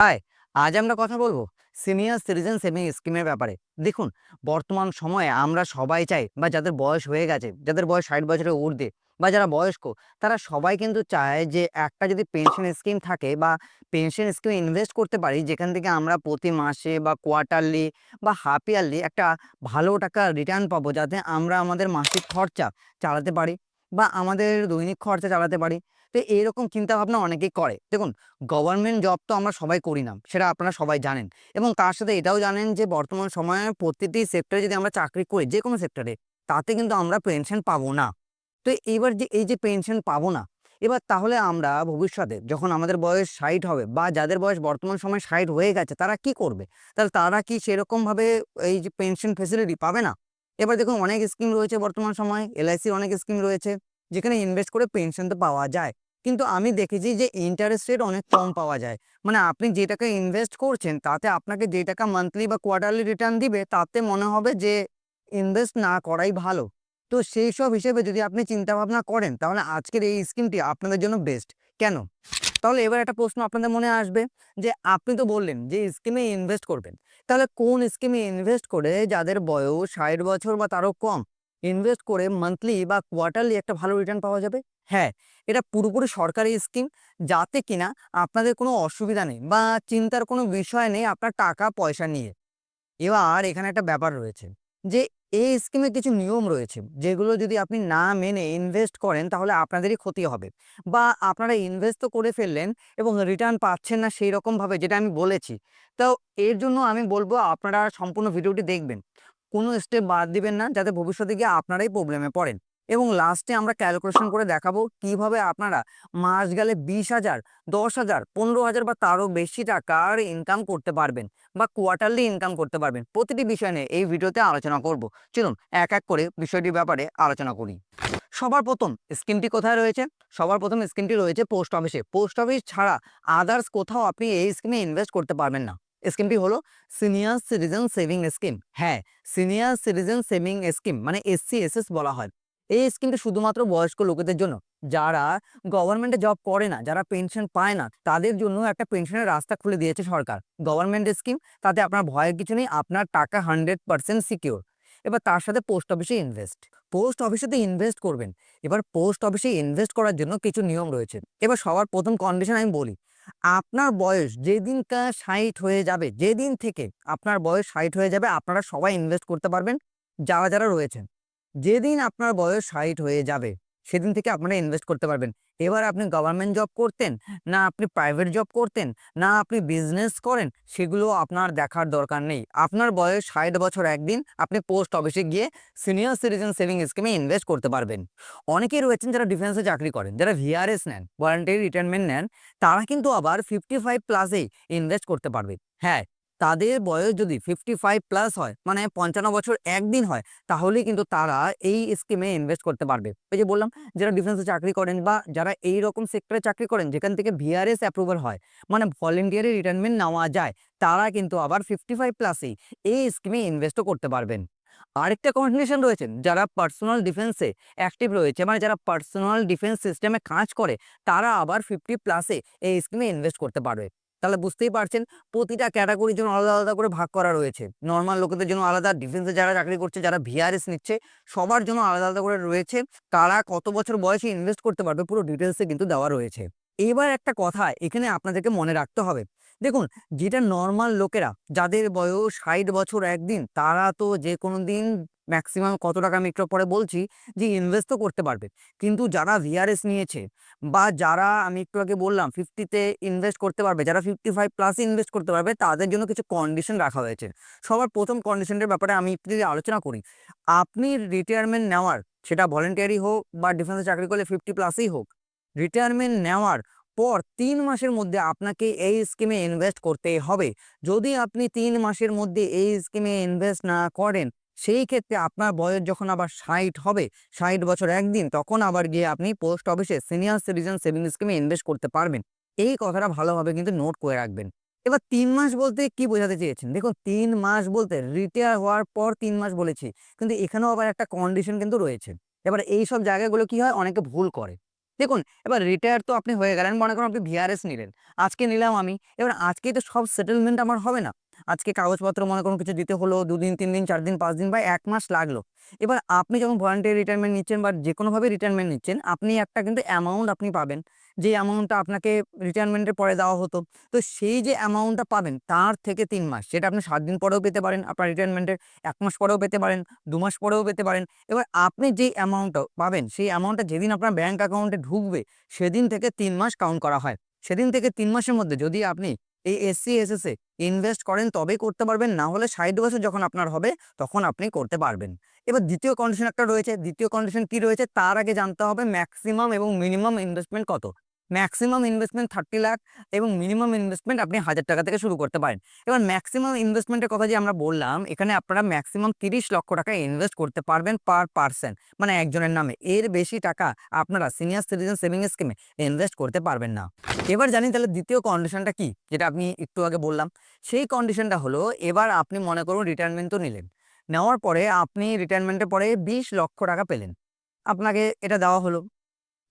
High আজ আমরা কথা বলব সিনিয়র সিটিজেন সেভিং স্কিমের ব্যাপারে। দেখুন, বর্তমান সময়ে আমরা সবাই চাই, বা যাদের বয়স হয়ে গেছে, যাদের বয়স ষাট বছরের ঊর্ধ্বে, বা যারা বয়স্ক, তারা সবাই কিন্তু চায় যে একটা যদি পেনশন স্কিম থাকে, বা পেনশন স্কিমে ইনভেস্ট করতে পারি, যেখান থেকে আমরা প্রতি মাসে, বা কোয়ার্টারলি বা হাফ ইয়ারলি একটা ভালো টাকা রিটার্ন পাবো, যাতে আমরা আমাদের মাসিক খরচা চালাতে পারি, বা আমাদের দৈনিক খরচা চালাতে পারি। তো এইরকম চিন্তা ভাবনা অনেকেই করে। দেখুন গভর্নমেন্ট জব তো আমরা সবাই করি না, সেটা আপনারা সবাই জানেন। এবং তার সাথে এটাও জানেন যে, বর্তমান সময়ে প্রতিটি সেক্টরে যদি আমরা চাকরি করি, যে কোনো সেক্টরে তাতে কিন্তু আমরা পেনশন পাবো না। তো এইবার যে, এই যে পেনশন পাবো না, এবার তাহলে আমরা ভবিষ্যতে যখন আমাদের বয়স ষাট হবে বা যাদের বয়স বর্তমান সময় ষাট হয়ে গেছে, তারা কি করবে? তাহলে তারা কি সেরকমভাবে এই যে পেনশন ফেসিলিটি পাবে না? এবার দেখুন, অনেক স্কিম রয়েছে বর্তমান সময় এলআইসির অনেক স্কিম রয়েছে। যেখানে ইনভেস্ট করে পেনশন তো পাওয়া যায়। কিন্তু আমি দেখেছি যে ইন্টারেস্ট রেট অনেক কম পাওয়া যায়। মানে আপনি যে টাকা ইনভেস্ট করছেন, তাতে আপনাকে যে টাকা মান্থলি বা কোয়ার্টারলি রিটার্ন দিবে, তাতে মনে হবে যে ইনভেস্ট না করাই ভালো। তো সেই সব হিসেবে যদি আপনি চিন্তা ভাবনা করেন, তাহলে আজকের এই স্কিমটি আপনাদের জন্য বেস্ট কেন? তাহলে এবার একটা প্রশ্ন আপনাদের মনে আসবে, যে আপনি তো বললেন যে স্কিমে ইনভেস্ট করবেন। তাহলে কোন স্কিমে ইনভেস্ট করে যাদের বয়স ষাট বছর বা তারও কম ইনভেস্ট করে মান্থলি বা কোয়ার্টারলি একটা ভালো রিটার্ন পাওয়া যাবে। হ্যাঁ এটা পুরোপুরি সরকারি স্কিম যাতে কিনা আপনাদের কোনো অসুবিধা নেই বা চিন্তার কোনো বিষয় নেই আপনার টাকা পয়সা নিয়ে। এবার এখানে একটা ব্যাপার রয়েছে যে, এই স্কিমে কিছু নিয়ম রয়েছে যেগুলো যদি আপনি না মেনে ইনভেস্ট করেন তাহলে আপনাদেরই ক্ষতি হবে বা আপনারা ইনভেস্ট তো করে ফেললেন এবং রিটার্ন পাচ্ছেন না সেই রকমভাবে যেটা আমি বলেছি। তো এর জন্য আমি বলব আপনারা সম্পূর্ণ ভিডিওটি দেখবেন। কোনো স্টেপ বাদ দিবেন না, যাতে ভবিষ্যতে গিয়ে আপনারাই প্রবলেমে পড়েন। এবং লাস্টে আমরা ক্যালকুলেশন করে দেখাবো কীভাবে আপনারা মাস গেলে বিশ হাজার, দশ হাজার, পনেরো হাজার বা তারও বেশি টাকার ইনকাম করতে পারবেন বা কোয়ার্টারলি ইনকাম করতে পারবেন। প্রতিটি বিষয় নিয়ে এই ভিডিওতে আলোচনা করব। চলুন এক এক করে বিষয়টির ব্যাপারে আলোচনা করি। সবার প্রথম স্কিমটি কোথায় রয়েছে? সবার প্রথম স্কিমটি রয়েছে পোস্ট অফিসে পোস্ট অফিস ছাড়া আদার্স কোথাও আপনি এই স্কিমে ইনভেস্ট করতে পারবেন না। স্কিমটি হলো সিনিয়র সিটিজেন সেভিং স্কিম। হ্যাঁ সিনিয়র সিটিজেন সেভিং স্কিম মানে এসসি এসএস বলা হয়। এই স্কিমটা শুধুমাত্র বয়স্ক লোকেদের জন্য। যারা গভর্নমেন্টে জব করে না, যারা পেনশন পায় না, তাদের জন্য একটা পেনশনের রাস্তা খুলে দিয়েছে সরকার। গভর্নমেন্ট স্কিম, তাতে আপনার ভয়ের কিছু নেই, আপনার টাকা হান্ড্রেড পার্সেন্ট সিকিওর এবার তার সাথে পোস্ট অফিসে ইনভেস্ট। পোস্ট অফিসেতে ইনভেস্ট করবেন। এবার পোস্ট অফিসে ইনভেস্ট করার জন্য কিছু নিয়ম রয়েছে। এবার সবার প্রথম কন্ডিশন আমি বলি। আপনার বয়স যেদিনকার ষাট হয়ে যাবে, যেদিন থেকে আপনার বয়স ষাট হয়ে যাবে, আপনারা সবাই ইনভেস্ট করতে পারবেন, যারা যারা রয়েছেন। যেদিন আপনার বয়স সাইট হয়ে যাবে সেদিন থেকে আপনারা ইনভেস্ট করতে পারবেন। এবার আপনি গভর্নমেন্ট জব করতেন, না আপনি প্রাইভেট জব করতেন, না আপনি বিজনেস করেন, সেগুলো আপনার দেখার দরকার নেই। আপনার বয়স ষাট বছর একদিন, আপনি পোস্ট অফিসে গিয়ে সিনিয়র সিটিজেন সেভিং স্কিমে ইনভেস্ট করতে পারবেন। অনেকেই রয়েছেন যারা ডিফেন্সে চাকরি করেন, যারা ভিআরএস নেন ভলান্টারি রিটায়ারমেন্ট নেন, তারা কিন্তু আবার ফিফটি ফাইভ প্লাসেই ইনভেস্ট করতে পারবে। হ্যাঁ তাদের বয়স যদি ফিফটি ফাইভ প্লাস হয় মানে পঞ্চান্ন বছর একদিন হয়, তাহলেই কিন্তু তারা এই স্কিমে ইনভেস্ট করতে পারবে। ওই যে বললাম, যারা ডিফেন্সে চাকরি করেন বা যারা এই রকম সেক্টরে চাকরি করেন, যেখান থেকে ভিআরএস অ্যাপ্রুভাল হয় মানে ভলেন্টিয়ারি রিটায়ারমেন্ট নেওয়া যায়, তারা কিন্তু আবার ফিফটি ফাইভ প্লাসেই এই স্কিমে ইনভেস্টও করতে পারবেন। আরেকটা কন্ডিশন রয়েছেন যারা পার্সোনাল ডিফেন্সে অ্যাক্টিভ রয়েছে মানে যারা পার্সোনাল ডিফেন্স সিস্টেমে কাজ করে, তারা আবার ফিফটি প্লাসে এই স্কিমে ইনভেস্ট করতে পারবে। তাহলে বুঝতেই পারছেন প্রতিটা ক্যাটাগরির জন্য আলাদা আলাদা করে ভাগ করা রয়েছে। নর্মাল লোকেদের জন্য আলাদা ডিফেন্সে যারা চাকরি করছে, যারা ভিআরএস নিচ্ছে, সবার জন্য আলাদা আলাদা করে রয়েছে। কারা কত বছর বয়সে ইনভেস্ট করতে পারবে, পুরো ডিটেলসে কিন্তু দেওয়া রয়েছে। এবার একটা কথা এখানে আপনাদেরকে মনে রাখতে হবে। দেখুন, যেটা নর্মাল লোকেরা, যাদের বয়স ষাট বছর একদিন, তারা তো যে কোনো দিন ম্যাক্সিমাম কত টাকা আমি একটু পরে বলছি যে ইনভেস্ট তো করতে পারবে। কিন্তু যারা ভিআরএস নিয়েছে বা যারা আমি একটু আগে বললাম ফিফটিতে ইনভেস্ট করতে পারবে, যারা ফিফটি ফাইভ প্লাস ইনভেস্ট করতে পারবে, তাদের জন্য কিছু কন্ডিশন রাখা হয়েছে। সবার প্রথম কন্ডিশনের ব্যাপারে আমি যদি আলোচনা করি, আপনি রিটায়ারমেন্ট নেওয়ার, সেটা ভলেন্টিয়ারি হোক বা ডিফেন্সে চাকরি করলে ফিফটি প্লাসই হোক রিটায়ারমেন্ট নেওয়ার পর তিন মাসের মধ্যে আপনাকে এই স্কিমে ইনভেস্ট করতে হবে। যদি আপনি তিন মাসের মধ্যে এই স্কিমে ইনভেস্ট না করেন, সেই ক্ষেত্রে আপনার বয়স যখন আবার ষাট হবে, ষাট বছর একদিন, তখন আবার গিয়ে আপনি পোস্ট অফিসে সিনিয়র সিটিজেন সেভিং স্কিমে ইনভেস্ট করতে পারবেন। এই কথাটা ভালোভাবে কিন্তু নোট করে রাখবেন। এবার তিন মাস বলতে কি বোঝাতে চেয়েছেন? দেখুন, তিন মাস বলতে রিটায়ার হওয়ার পর তিন মাস বলেছি, কিন্তু এখানেও আবার একটা কন্ডিশন কিন্তু রয়েছে। এবার এই সব জায়গাগুলো কি হয়? অনেকে ভুল করে। দেখুন, এবার রিটায়ার তো আপনি হয়ে গেলেন, মনে করুন আপনি ভিআরএস নিলেন। আজকে নিলাম আমি, এবার আজকেই তো সব সেটেলমেন্ট আমার হবে না। আজকে কাগজপত্র মনে করুন কিছু দিতে হলো, দুদিন তিন দিন চার দিন পাঁচ দিন বা এক মাস লাগল। এবার আপনি যখন ভলান্টিয়ার রিটায়ারমেন্ট নিচ্ছেন বা যে কোনোভাবে রিটায়ারমেন্ট নিচ্ছেন, আপনি একটা কিন্তু অ্যামাউন্ট আপনি পাবেন। যে অ্যামাউন্টটা আপনাকে রিটায়ারমেন্টের পরে দেওয়া হতো, তো সেই যে অ্যামাউন্টটা পাবেন, তার থেকে তিন মাস। সেটা আপনি সাত দিন পরেও পেতে পারেন, আপনার রিটায়ারমেন্টের এক মাস পরেও পেতে পারেন, দু মাস পরেও পেতে পারেন। এবার আপনি যে অ্যামাউন্টটা পাবেন, সেই অ্যামাউন্টটা যেদিন আপনার ব্যাঙ্ক অ্যাকাউন্টে ঢুকবে, সেদিন থেকে তিন মাস কাউন্ট করা হয়। সেদিন থেকে তিন মাসের মধ্যে যদি আপনি এই এসসি এসএসএ ইনভেস্ট করেন তবেই করতে পারবেন, না হলে ষাট বছর যখন আপনার হবে তখন আপনি করতে পারবেন। এবার দ্বিতীয় কন্ডিশন একটা রয়েছে, দ্বিতীয় কন্ডিশন কি রয়েছে? তার আগে জানতে হবে ম্যাক্সিমাম এবং মিনিমাম ইনভেস্টমেন্ট কত? ম্যাক্সিমাম ইনভেস্টমেন্ট থার্টি লাখ এবং মিনিমাম ইনভেস্টমেন্ট আপনি হাজার টাকা থেকে শুরু করতে পারেন। এবার ম্যাক্সিমাম ইনভেস্টমেন্টের কথা যে আমরা বললাম, এখানে আপনারা ম্যাক্সিমাম তিরিশ লক্ষ টাকা ইনভেস্ট করতে পারবেন পার পার্সন মানে একজনের নামে। এর বেশি টাকা আপনারা সিনিয়র সিটিজেন সেভিং স্কিমে ইনভেস্ট করতে পারবেন না। এবার জানি তাহলে দ্বিতীয় কন্ডিশনটা কি? যেটা আপনি একটু আগে বললাম। সেই কন্ডিশনটা হলো, এবার আপনি মনে করুন রিটায়ারমেন্ট তো নিলেন। নেওয়ার পরে আপনি রিটায়ারমেন্টের পরে বিশ লক্ষ টাকা পেলেন। আপনাকে এটা দেওয়া হলো।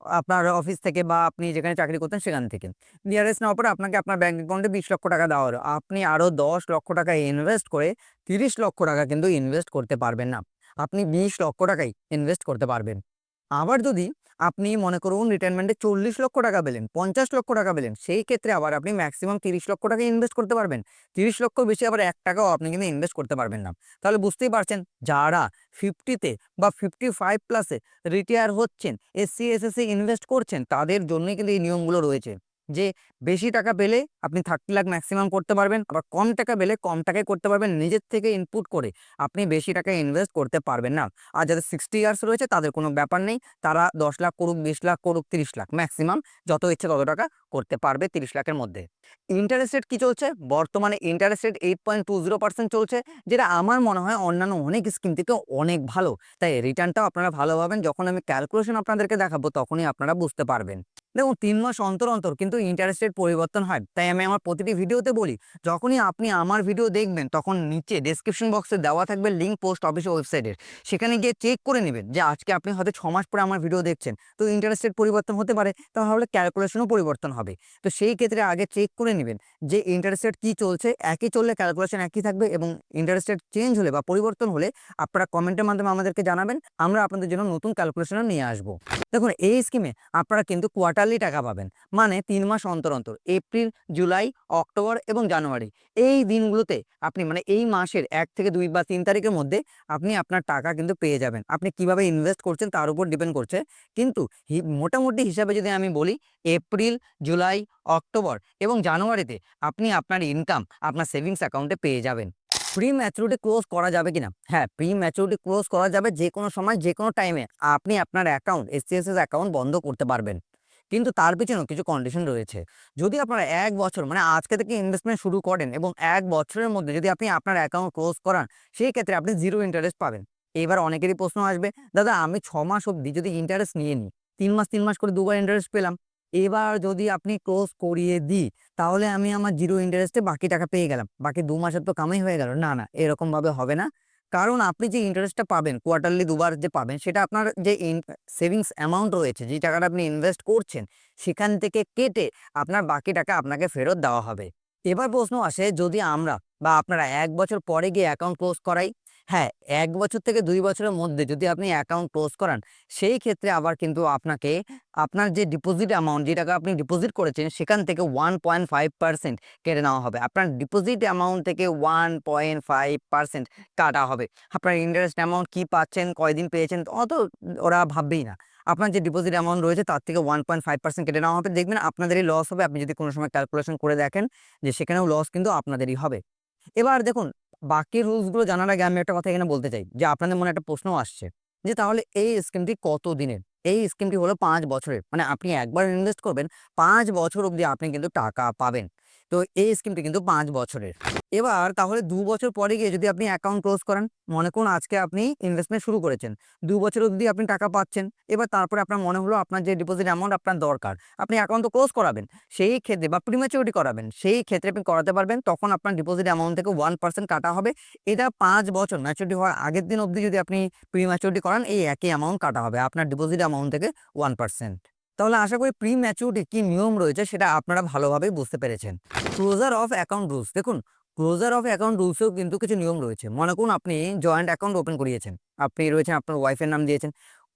আপনার অফিস থেকে বা আপনি যেখানে চাকরি করতেন সেখান থেকে। নিয়ারেস্ট নেওয়ার পরে আপনাকে আপনার ব্যাঙ্ক অ্যাকাউন্টে বিশ লক্ষ টাকা দেওয়া হলো। আপনি আরও দশ লক্ষ টাকা ইনভেস্ট করে তিরিশ লক্ষ টাকা কিন্তু ইনভেস্ট করতে পারবেন না। আপনি বিশ লক্ষ টাকাই ইনভেস্ট করতে পারবেন। আবার যদি আপনি মনে করুন রিটায়ারমেন্টে চল্লিশ লক্ষ টাকা পেলেন, পঞ্চাশ লক্ষ টাকা পেলেন, সেই ক্ষেত্রে আবার আপনি ম্যাক্সিমাম তিরিশ লক্ষ টাকা ইনভেস্ট করতে পারবেন। তিরিশ লক্ষ বেশি আবার এক টাকাও আপনি কিন্তু ইনভেস্ট করতে পারবেন না। তাহলে বুঝতেই পারছেন, যারা ফিফটিতে বা ফিফটি ফাইভ প্লাসে রিটায়ার হচ্ছেন এসসি এসএসসি ইনভেস্ট করছেন, তাদের জন্যই কিন্তু এই নিয়মগুলো রয়েছে। যে বেশি টাকা পেলে আপনি থার্টি লাখ ম্যাক্সিমাম করতে পারবেন, আবার কম টাকা পেলে কম টাকায় করতে পারবেন, নিজের থেকে ইনপুট করে আপনি বেশি টাকা ইনভেস্ট করতে পারবেন না। আর যাদের সিক্সটি ইয়ার্স রয়েছে তাদের কোনো ব্যাপার নেই, তারা দশ লাখ করুক, বিশ লাখ করুক, তিরিশ লাখ ম্যাক্সিমাম যত ইচ্ছে তত টাকা করতে পারবে তিরিশ লাখের মধ্যে। ইন্টারেস্ট রেট কী চলছে? বর্তমানে interest rate eight point two zero percent চলছে, যেটা আমার মনে হয় অন্যান্য অনেক স্কিম থেকে অনেক ভালো। তাই রিটার্নটাও আপনারা ভালো পাবেন যখন আমি ক্যালকুলেশন আপনাদেরকে দেখাবো, তখনই আপনারা বুঝতে পারবেন। দেখুন, তিন মাস অন্তর অন্তর কিন্তু ইন্টারেস্ট রেট পরিবর্তন হয়। তাই আমি আমার প্রতিটি ভিডিওতে বলি, যখনই আপনি আমার ভিডিও দেখবেন, তখন নিচে ডেসক্রিপশন বক্সে দেওয়া থাকবে লিঙ্ক পোস্ট অফিস ওয়েবসাইটের সেখানে গিয়ে চেক করে নেবেন যে আজকে আপনি হয়তো ছ মাস পরে আমার ভিডিও দেখছেন। তো ইন্টারেস্ট রেট পরিবর্তন হতে পারে, তাহলে ক্যালকুলেশনও পরিবর্তন হবে। তো সেই ক্ষেত্রে আগে চেক করে নেবেন যে ইন্টারেস্ট রেট কী চলছে, একই চললে ক্যালকুলেশন একই থাকবে এবং ইন্টারেস্ট রেট চেঞ্জ হলে বা পরিবর্তন হলে আপনারা কমেন্টের মাধ্যমে আমাদেরকে জানাবেন, আমরা আপনাদের জন্য নতুন ক্যালকুলেশনও নিয়ে আসব। দেখুন, এই স্কিমে আপনারা কিন্তু কোয়ার্টারলি টাকা পাবেন মানে তিন মাস অন্তর অন্তর এপ্রিল জুলাই অক্টোবর এবং জানুয়ারি এই দিনগুলোতে আপনি মানে এই মাসের এক থেকে দুই বা তিন তারিখের মধ্যে আপনি আপনার টাকা কিন্তু পেয়ে যাবেন। আপনি কীভাবে ইনভেস্ট করছেন তার উপর ডিপেন্ড করছে। কিন্তু মোটামুটি হিসাবে যদি আমি বলি এপ্রিল জুলাই, অক্টোবর এবং জানুয়ারিতে আপনি আপনার ইনকাম আপনার সেভিংস অ্যাকাউন্টে পেয়ে যাবেন। প্রি ম্যাচুরিটি ক্লোজ করা যাবে কিনা? হ্যাঁ প্রি ম্যাচুরিটি ক্লোজ করা যাবে যে কোনো সময়, যে কোনো টাইমে আপনি আপনার অ্যাকাউন্ট এসসিএসএস অ্যাকাউন্ট বন্ধ করতে পারবেন। কিন্তু তার পিছনেও কিছু কন্ডিশন রয়েছে। যদি আপনারা এক বছর মানে আজকে থেকে ইনভেস্টমেন্ট শুরু করেন এবং এক বছরের মধ্যে যদি আপনি আপনার অ্যাকাউন্ট ক্লোজ করান, সেই ক্ষেত্রে আপনি জিরো ইন্টারেস্ট পাবেন। এবার অনেকেরই প্রশ্ন আসবে, দাদা, আমি ছ মাস অবধি যদি ইন্টারেস্ট নিয়ে নিই, তিন মাস তিন মাস করে দুবার ইন্টারেস্ট পেলাম এবার যদি আপনি ক্লোজ করিয়ে দিই, তাহলে আমি আমার জিরো ইন্টারেস্টে বাকি টাকা পেয়ে গেলাম। বাকি দু মাসের তো কামাই হয়ে গেল। না না, এরকমভাবে হবে না। কারণ আপনি যে ইন্টারেস্টটা পাবেন কোয়ার্টারলি দুবার যে পাবেন, সেটা আপনার যে সেভিংস অ্যামাউন্ট রয়েছে, যে টাকাটা আপনি ইনভেস্ট করছেন, সেখান থেকে কেটে আপনার বাকি টাকা আপনাকে ফেরত দেওয়া হবে। এবার প্রশ্ন আসে, যদি আমরা বা আপনারা এক বছর পরে গিয়ে অ্যাকাউন্ট ক্লোজ করাই হ্যাঁ এক বছর থেকে দুই বছরের মধ্যে যদি আপনি অ্যাকাউন্ট ক্লোজ করান, সেই ক্ষেত্রে আবার কিন্তু আপনাকে আপনার যে ডিপোজিট অ্যামাউন্ট যে টাকা আপনি ডিপোজিট করেছেন, সেখান থেকে ওয়ান পয়েন্ট ফাইভ পার্সেন্ট কেটে নেওয়া হবে। আপনার ডিপোজিট অ্যামাউন্ট থেকে ওয়ান পয়েন্ট ফাইভ পার্সেন্ট কাটা হবে। আপনার ইন্টারেস্ট অ্যামাউন্ট কী পাচ্ছেন, কয়দিন পেয়েছেন, অত ওরা ভাববেই না। আপনার যে ডিপোজিট অ্যামাউন্ট রয়েছে, তার থেকে ওয়ান পয়েন্ট ফাইভ পার্সেন্ট কেটে নেওয়া হবে। দেখবেন আপনাদেরই লস হবে। আপনি যদি কোনো সময় ক্যালকুলেশন করে দেখেন, যে সেখানেও লস কিন্তু আপনাদেরই হবে। এবার দেখুন বাকি রুলসগুলো জানার আগে আমি একটা কথা এখানে বলতে চাই যে আপনাদের মনে একটা প্রশ্ন আসছে যে তাহলে এই স্কিমটি কত দিনের এই স্কিমটি হলো পাঁচ বছরের। মানে আপনি একবার ইনভেস্ট করবেন, পাঁচ বছর অবধি আপনি কিন্তু টাকা পাবেন। তো এই স্কিমটি কিন্তু পাঁচ বছরের। এবার তাহলে দু বছর পরে গিয়ে যদি আপনি অ্যাকাউন্ট ক্লোজ করেন, মনে করুন আজকে আপনি ইনভেস্টমেন্ট শুরু করেছেন, দু বছর অবধি আপনি টাকা পাচ্ছেন, এবার তারপরে আপনার মনে হলো আপনার যে ডিপোজিট অ্যামাউন্ট আপনার দরকার, আপনি অ্যাকাউন্ট তো ক্লোজ করাবেন, সেই ক্ষেত্রে বা প্রিম্যাচুরিটি করাবেন, সেই ক্ষেত্রে আপনি করাতে পারবেন, তখন আপনার ডিপোজিট অ্যামাউন্ট থেকে ওয়ান পার্সেন্ট কাটা হবে। এটা পাঁচ বছর ম্যাচুরিটি হওয়ার আগের দিন অবধি যদি আপনি প্রিম্যাচুরিটি করান, এই একই অ্যামাউন্ট কাটা হবে, আপনার ডিপোজিট অ্যামাউন্ট থেকে ওয়ান পার্সেন্ট তাহলে আশা করি প্রি ম্যাচুরিটি কি নিয়ম রয়েছে সেটা আপনারা ভালোভাবেই বুঝতে পেরেছেন। ক্লোজার অফ অ্যাকাউন্ট রুলস দেখুন ক্লোজার অফ অ্যাকাউন্ট রুলসেও কিন্তু কিছু নিয়ম রয়েছে। মনে করুন আপনি জয়েন্ট অ্যাকাউন্ট ওপেন করিয়েছেন, আপনি রয়েছেন, আপনার ওয়াইফের নাম দিয়েছেন।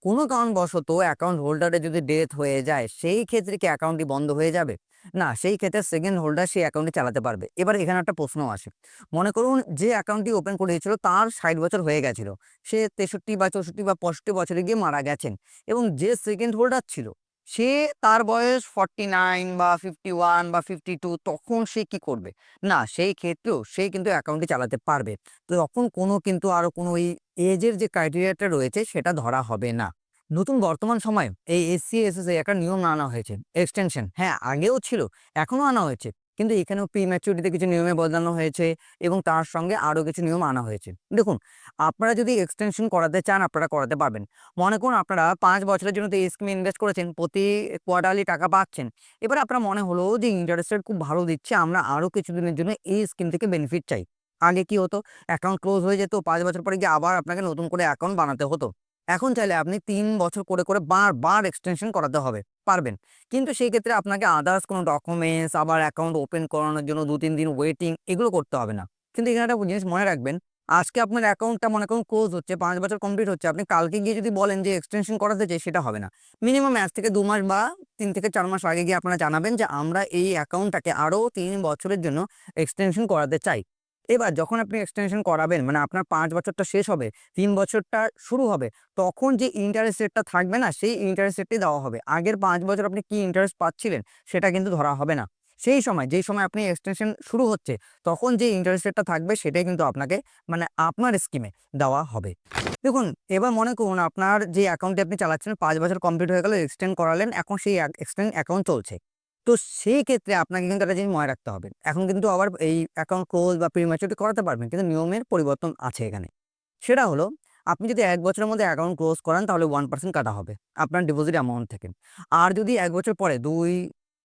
কোনো কারণবশত অ্যাকাউন্ট হোল্ডারের যদি ডেথ হয়ে যায়, সেই ক্ষেত্রে কি অ্যাকাউন্টটি বন্ধ হয়ে যাবে? না, সেই ক্ষেত্রে সেকেন্ড হোল্ডার সেই অ্যাকাউন্টটি চালাতে পারবে। এবার এখানে একটা প্রশ্ন আসে। মনে করুন যে অ্যাকাউন্টটি ওপেন করিয়েছিল, তার ষাট বছর হয়ে গেছিল। সে তেষট্টি বা চৌষট্টি বা পঁয়ষট্টি বছরে গিয়ে মারা গেছেন এবং যে সেকেন্ড হোল্ডার ছিল সে তার বয়স ফর্টি নাইন বা ফিফটি ওয়ান বা ফিফটি টু তখন সে কি করবে? না, সেই ক্ষেত্রেও সে কিন্তু অ্যাকাউন্টে চালাতে পারবে। তো তখন কোনো কিন্তু আরও কোনো ওই এজের যে ক্রাইটেরিয়াটা রয়েছে সেটা ধরা হবে না। নতুন বর্তমান সময়ে এই এসসি এসএসএ একটা নিয়ম আনা হয়েছে এক্সটেনশন হ্যাঁ আগেও ছিল এখনও আনা হয়েছে। কিন্তু এখানেও প্রি ম্যাচুরিটিতে কিছু নিয়মে বদলানো হয়েছে এবং তার সঙ্গে আরও কিছু নিয়ম আনা হয়েছে। দেখুন, আপনারা যদি এক্সটেনশন করাতে চান, আপনারা করাতে পারবেন। মনে করুন আপনারা পাঁচ বছরের জন্য তো এই স্কিমে ইনভেস্ট করেছেন, প্রতি কোয়ার্টারলি টাকা পাচ্ছেন। এবার আপনার মনে হলো যে ইন্টারেস্ট রেট খুব ভালো দিচ্ছে, আমরা আরও কিছুদিনের জন্য এই স্কিম থেকে বেনিফিট চাই। আগে কি হতো? অ্যাকাউন্ট ক্লোজ হয়ে যেত, পাঁচ বছর পরে গিয়ে আবার আপনাকে নতুন করে অ্যাকাউন্ট বানাতে হতো। এখন চাইলে আপনি তিন বছর করে করে বারবার এক্সটেনশন করাতে হবে। পারবেন। কিন্তু সেই ক্ষেত্রে আপনাকে আদার্স কোনো ডকুমেন্টস আবার অ্যাকাউন্ট ওপেন করানোর জন্য দু তিন দিন ওয়েটিং এগুলো করতে হবে না। কিন্তু এখানে একটা জিনিস মনে রাখবেন, আজকে আপনার অ্যাকাউন্টটা মনে করুন ক্লোজ হচ্ছে, পাঁচ বছর কমপ্লিট হচ্ছে, আপনি কালকে গিয়ে যদি বলেন যে এক্সটেনশন করাতে চাই, সেটা হবে না। মিনিমাম আজ থেকে দু মাস বা তিন থেকে চার মাস আগে গিয়ে আপনারা জানাবেন যে আমরা এই অ্যাকাউন্টটাকে আরও তিন বছরের জন্য এক্সটেনশন করাতে চাই। এবার যখন আপনি এক্সটেনশন করাবেন মানে আপনার পাঁচ বছরটা শেষ হবে, তিন বছরটা শুরু হবে, তখন যে ইন্টারেস্ট রেটটা থাকবে না, সেই ইন্টারেস্ট রেটটি দেওয়া হবে। আগের পাঁচ বছর আপনি কি ইন্টারেস্ট পাচ্ছিলেন, সেটা কিন্তু ধরা হবে না। সেই সময়, যেই সময় আপনি এক্সটেনশন শুরু হচ্ছে, তখন যে ইন্টারেস্ট রেটটা থাকবে, সেটাই কিন্তু আপনাকে মানে আপনার স্কিমে দেওয়া হবে। দেখুন, এবার মনে করুন, আপনার যে অ্যাকাউন্টে আপনি চালাচ্ছেন, পাঁচ বছর কমপ্লিট হয়ে গেল এক্সটেন্ড করালেন, এখন সেই এক্সটেন্ড অ্যাকাউন্ট চলছে। তো সেই ক্ষেত্রে আপনাকে কিন্তু একটা জিনিস মনে রাখতে হবে। এখন কিন্তু আবার এই অ্যাকাউন্ট ক্লোজ বা প্রিম্যাচুরিটি করাতে পারবেন, কিন্তু নিয়মের পরিবর্তন আছে এখানে। সেটা হলো, আপনি যদি এক বছরের মধ্যে অ্যাকাউন্ট ক্লোজ করান, তাহলে ওয়ান পার্সেন্ট কাটা হবে আপনার ডিপোজিট অ্যামাউন্ট থেকে। আর যদি এক বছর পরে দুই,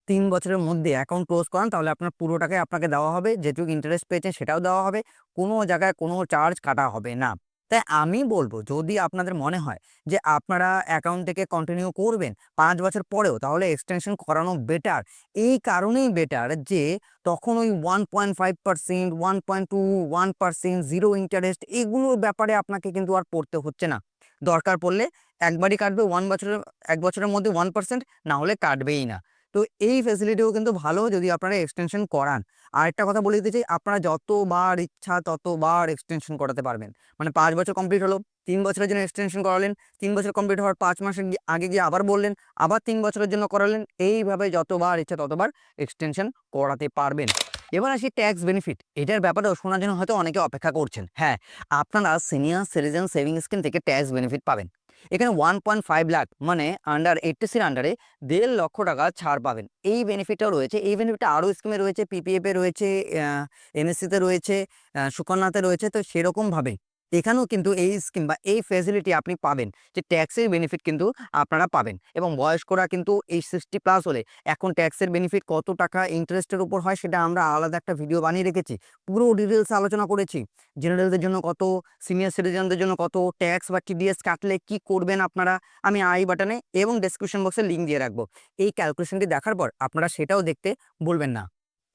তিন বছরের মধ্যে অ্যাকাউন্ট ক্লোজ করান, তাহলে আপনার পুরো টাকাই আপনাকে দেওয়া হবে, যেটুকু ইন্টারেস্ট পেয়েছেন সেটাও দেওয়া হবে, কোনো জায়গায় কোনো চার্জ কাটা হবে না। তাই আমি বলব, যদি আপনাদের মনে হয় যে আপনারা অ্যাকাউন্ট থেকে কন্টিনিউ করবেন পাঁচ বছর পরেও, তাহলে এক্সটেনশন করানো বেটার এই কারণেই বেটার যে তখন ওই one point five percent one point two one percent zero interest এগুলোর ব্যাপারে আপনাকে কিন্তু আর পড়তে হচ্ছে না। দরকার পড়লে একবারই কাটবে ওয়ান বছরের, এক বছরের মধ্যে ওয়ান পার্সেন্ট না হলে কাটবেই না। তো এই ফেসিলিটিও কিন্তু ভালো যদি আপনারা এক্সটেনশন করান। আরেকটা কথা বলে দিতে চাই, আপনারা যতবার ইচ্ছা ততবার এক্সটেনশন করাতে পারবেন। মানে পাঁচ বছর কমপ্লিট হলো, তিন বছরের জন্য এক্সটেনশন করালেন, তিন বছর কমপ্লিট হওয়ার পাঁচ মাসের আগে গিয়ে আবার বললেন, আবার তিন বছরের জন্য করালেন, এইভাবে যতবার ইচ্ছা ততবার এক্সটেনশন করাতে পারবেন। এবার আসি ট্যাক্স বেনিফিট এটার ব্যাপারেও শোনার জন্য হয়তো অনেকে অপেক্ষা করছেন। হ্যাঁ আপনারা সিনিয়র সিটিজেন সেভিং স্কিম থেকে ট্যাক্স বেনিফিট পাবেন। এখানে ওয়ান পয়েন্ট ফাইভ লাখ মানে আন্ডার এইটটিসির আন্ডারে দেড় লক্ষ টাকা ছাড় পাবেন। এই বেনিফিটটাও রয়েছে। এই বেনিফিটটা আরও স্কিমে রয়েছে পিপিএফে রয়েছে এনএসসিতে রয়েছে সুকন্যাতে রয়েছে, তো সেরকমভাবে এখানেও কিন্তু এই স্কিম বা এই ফ্যাসিলিটি আপনি পাবেন। যে ট্যাক্সের বেনিফিট কিন্তু আপনারা পাবেন এবং বয়স্করা কিন্তু এই সিক্সটি প্লাস হলে এখন ট্যাক্সের বেনিফিট কত টাকা ইন্টারেস্টের উপর হয় সেটা আমরা আলাদা একটা ভিডিও বানিয়ে রেখেছি। পুরো ডিটেলস আলোচনা করেছি। জেনারেলদের জন্য কত সিনিয়র সিটিজেনদের জন্য কত ট্যাক্স বা টিডিএস কাটলে কি করবেন আপনারা আমি আই বাটনে এবং ডেসক্রিপশন বক্সে লিঙ্ক দিয়ে রাখব। এই ক্যালকুলেশনটি দেখার পর আপনারা সেটাও দেখতে বলবেন না।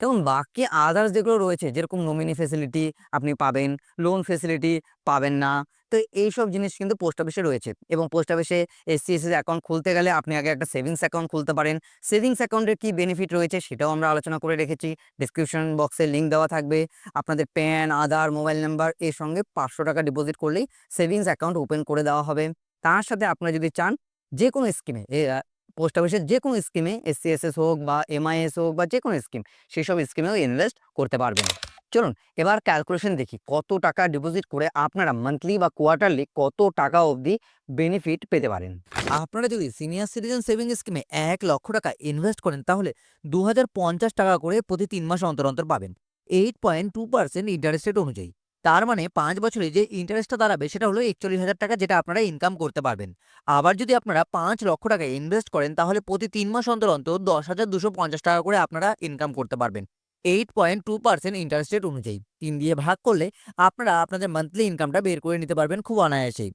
দেখুন বাকি আদার্স যেগুলো রয়েছে, যেরকম নমিনি ফেসিলিটি আপনি পাবেন লোন ফেসিলিটি পাবেন না, তো এইসব জিনিস কিন্তু পোস্ট অফিসে রয়েছে এবং পোস্ট অফিসে এসসি এসএস অ্যাকাউন্ট খুলতে গেলে আপনি আগে একটা সেভিংস অ্যাকাউন্ট খুলতে পারেন। সেভিংস অ্যাকাউন্টের কী বেনিফিট রয়েছে সেটাও আমরা আলোচনা করে রেখেছি। ডিসক্রিপশন বক্সে লিঙ্ক দেওয়া থাকবে। আপনাদের প্যান আধার মোবাইল নাম্বার এর সঙ্গে পাঁচশো টাকা ডিপোজিট করলেই সেভিংস অ্যাকাউন্ট ওপেন করে দেওয়া হবে। তার সাথে আপনারা যদি চান যে কোনো স্কিমে পোস্ট অফিসের যে কোনো স্কিমে এসসি এসএস হোক বা এমআইএস হোক বা যে কোনো স্কিম, সেসব স্কিমেও ইনভেস্ট করতে পারবেন। চলুন, এবার ক্যালকুলেশন দেখি কত টাকা ডিপোজিট করে আপনারা মান্থলি বা কোয়ার্টারলি কত টাকা অবধি বেনিফিট পেতে পারেন? আপনারা যদি সিনিয়র সিটিজেন সেভিং স্কিমে এক লক্ষ টাকা ইনভেস্ট করেন, তাহলে দু হাজার পঞ্চাশ টাকা করে প্রতি তিন মাস অন্তর অন্তর পাবেন। Eight point two percent interest rate অনুযায়ী। তার মানে পাঁচ বছরে যে ইন্টারেস্টটা দাঁড়াবে সেটা হলো একচল্লিশ হাজার টাকা যেটা আপনারা ইনকাম করতে পারবেন। আবার যদি আপনারা পাঁচ লক্ষ টাকা ইনভেস্ট করেন তাহলে প্রতি তিন মাস অন্তর অন্তর দশ হাজার দুশো পঞ্চাশ টাকা করে আপনারা ইনকাম করতে পারবেন। Eight point two percent interest rate অনুযায়ী। তিন দিয়ে ভাগ করলে আপনারা আপনাদের মান্থলি ইনকামটা বের করে নিতে পারবেন খুব অনায়াসেই।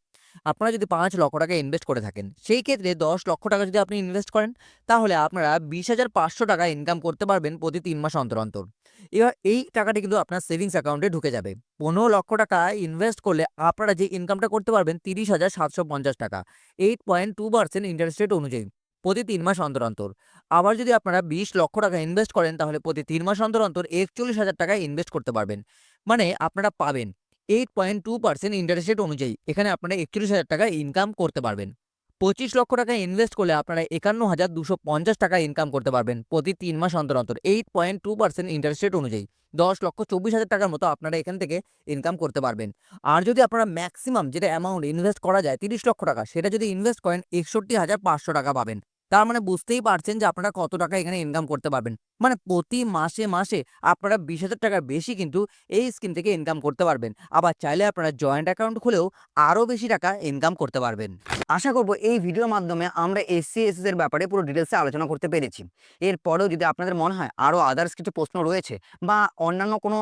আপনারা যদি পাঁচ লক্ষ টাকা ইনভেস্ট করে থাকেন, সেই ক্ষেত্রে দশ লক্ষ টাকা যদি আপনি ইনভেস্ট করেন, তাহলে আপনারা বিশ হাজার পাঁচশো টাকা ইনকাম করতে পারবেন প্রতি তিন মাস অন্তর অন্তর। এবার এই টাকাটি কিন্তু আপনার সেভিংস অ্যাকাউন্টে ঢুকে যাবে। পনেরো লক্ষ টাকা ইনভেস্ট করলে আপনারা যে ইনকামটা করতে পারবেন তিরিশ হাজার সাতশো পঞ্চাশ টাকা eight point two percent interest rate অনুযায়ী প্রতি তিন মাস অন্তর অন্তর। আবার যদি আপনারা বিশ লক্ষ টাকা ইনভেস্ট করেন, তাহলে প্রতি তিন মাস অন্তর অন্তর একচল্লিশ হাজার টাকা ইনভেস্ট করতে পারবেন। মানে আপনারা পাবেন। Eight point two percent interest rate অনুযায়ী এখানে আপনারা একচল্লিশ হাজার টাকা ইনকাম করতে পারবেন। পঁচিশ লক্ষ টাকা ইনভেস্ট করলে আপনারা একান্ন হাজার দুশো পঞ্চাশ টাকা ইনকাম করতে পারবেন প্রতি তিন মাস অন্তর অন্তর। Eight point two percent interest rate অনুযায়ী দশ লক্ষ চব্বিশ হাজার টাকার মতো আপনারা এখান থেকে ইনকাম করতে পারবেন। আর যদি আপনারা ম্যাক্সিমাম যেটা অ্যামাউন্ট ইনভেস্ট করা যায় তিরিশ লক্ষ টাকা, সেটা যদি ইনভেস্ট করেন একষট্টি হাজার পাঁচশো টাকা পাবেন। তার মানে বুঝতেই পারছেন যে আপনারা কত টাকা এখানে ইনকাম করতে পারবেন। মানে প্রতি মাসে মাসে আপনারা বিশ হাজার টাকার বেশি কিন্তু এই স্কিম থেকে ইনকাম করতে পারবেন। আবার চাইলে আপনারা জয়েন্ট অ্যাকাউন্ট খুলেও আরও বেশি টাকা ইনকাম করতে পারবেন। আশা করব এই ভিডিওর মাধ্যমে আমরা এসসি এস এর ব্যাপারে পুরো ডিটেলসে আলোচনা করতে পেরেছি। এরপরেও যদি আপনাদের মনে হয় আরও আদার্স কিছু প্রশ্ন রয়েছে বা অন্যান্য কোনো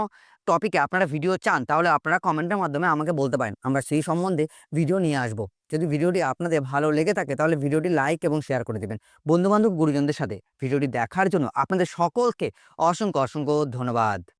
টপিকে আপনারা ভিডিও চান, তাহলে আপনারা কমেন্টের মাধ্যমে আমাকে বলতে পারেন। আমরা সেই সম্বন্ধে ভিডিও নিয়ে আসব। যদি ভিডিওটি আপনাদের ভালো লেগে থাকে, তাহলে ভিডিওটি লাইক এবং শেয়ার করে দেবেন। বন্ধুবান্ধব, গুরুজনদের সাথে ভিডিওটি দেখার জন্য আপনাদের সকলকে অসংখ্য অসংখ্য ধন্যবাদ।